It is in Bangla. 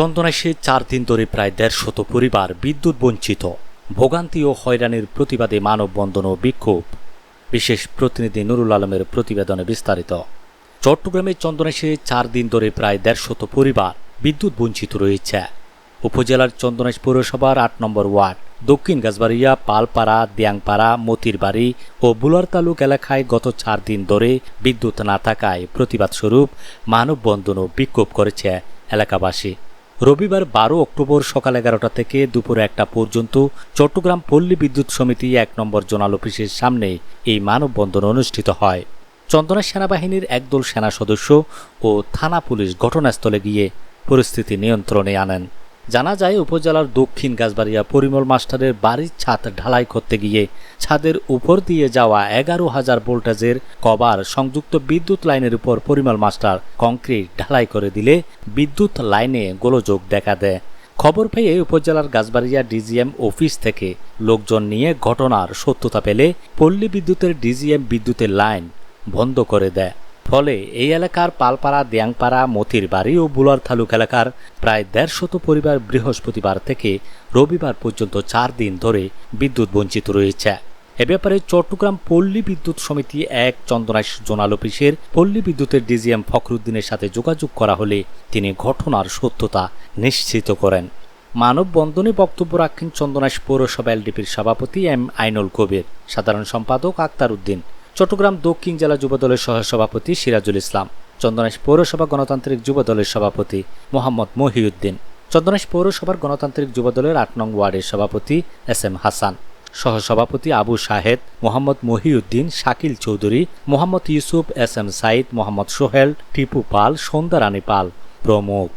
চন্দনাইশে চার দিন ধরে প্রায় দেড়শত পরিবার বিদ্যুৎ বঞ্চিত। ভোগান্তি ও হয়রানির প্রতিবাদে মানববন্ধন ও বিক্ষোভ। বিশেষ প্রতিনিধি নুরুল আলমের প্রতিবেদনে বিস্তারিত। চট্টগ্রামের চন্দনাইশে চার দিন ধরে প্রায় দেড়শত পরিবার বিদ্যুৎ বঞ্চিত রয়েছে। উপজেলার চন্দনাইশ পৌরসভার আট নম্বর ওয়ার্ড, দক্ষিণ গাছবাড়িয়া, পালপাড়া, দিয়াংপাড়া, মতিরবাড়ি ও বুলার তালুক এলাকায় গত চার দিন ধরে বিদ্যুৎ না থাকায় প্রতিবাদ স্বরূপ মানববন্ধন ও বিক্ষোভ করেছে এলাকাবাসী। রবিবার বারো অক্টোবর সকাল এগারোটা থেকে দুপুর একটা পর্যন্ত চট্টগ্রাম পল্লী বিদ্যুৎ সমিতি এক নম্বর জোনাল অফিসের সামনে এই মানববন্ধন অনুষ্ঠিত হয়। চন্দনা সেনাবাহিনীর একদল সেনা সদস্য ও থানা পুলিশ ঘটনাস্থলে গিয়ে পরিস্থিতি নিয়ন্ত্রণে আনেন। জানা যায় উপজেলার দক্ষিণ গাছবাড়িয়া পরিমল মাস্টারের বাড়ির ছাদ ঢালাই করতে গিয়ে ছাদের উপর দিয়ে যাওয়া এগারো হাজার ভোল্টেজের কভার সংযুক্ত বিদ্যুৎ লাইনের উপর পরিমল মাস্টার কংক্রিট ঢালাই করে দিলে বিদ্যুৎ লাইনে গোলযোগ দেখা দেয়। খবর পেয়ে উপজেলার গাছবাড়িয়া ডিজিএম অফিস থেকে লোকজন নিয়ে ঘটনার সত্যতা পেলে পল্লী বিদ্যুতের ডিজিএম বিদ্যুতের লাইন বন্ধ করে দেয়। ফলে এই এলাকার পালপাড়া, দিয়াংপাড়া মতির বাড়ি ও বুলার থালুক এলাকার প্রায় দেড়শত পরিবার বৃহস্পতিবার থেকে রবিবার পর্যন্ত চার দিন ধরে বিদ্যুৎ বঞ্চিত রয়েছে। এ ব্যাপারে চট্টগ্রাম পল্লী বিদ্যুৎ সমিতি এক চন্দনাইশ জোনাল অফিসের পল্লী বিদ্যুতের ডিজিএম ফখরুদ্দিনের সাথে যোগাযোগ করা হলে তিনি ঘটনার সত্যতা নিশ্চিত করেন। মানববন্ধনে বক্তব্য রাখেন চন্দনাইশ পৌরসভা এলডিপির সভাপতি এম আইনুল কবির। সাধারণ সম্পাদক আক্তার উদ্দিন। চট্টগ্রাম দক্ষিণ জেলা যুবদলের সহসভাপতি সিরাজুল ইসলাম চন্দনাইশ পৌরসভা গণতান্ত্রিক যুবদলের সভাপতি মোহাম্মদ মহিউদ্দিন চন্দনাইশ পৌরসভার গণতান্ত্রিক যুবদলের আট নং ওয়ার্ডের সভাপতি এস এম হাসান, সহসভাপতি আবু শাহেদ, মোহাম্মদ মহিউদ্দিন, শাকিল চৌধুরী, মোহাম্মদ ইউসুফ এস এম সাইদ, মোহাম্মদ সোহেল, টিপু পাল, সন্ধ্যা রানী পাল প্রমুখ।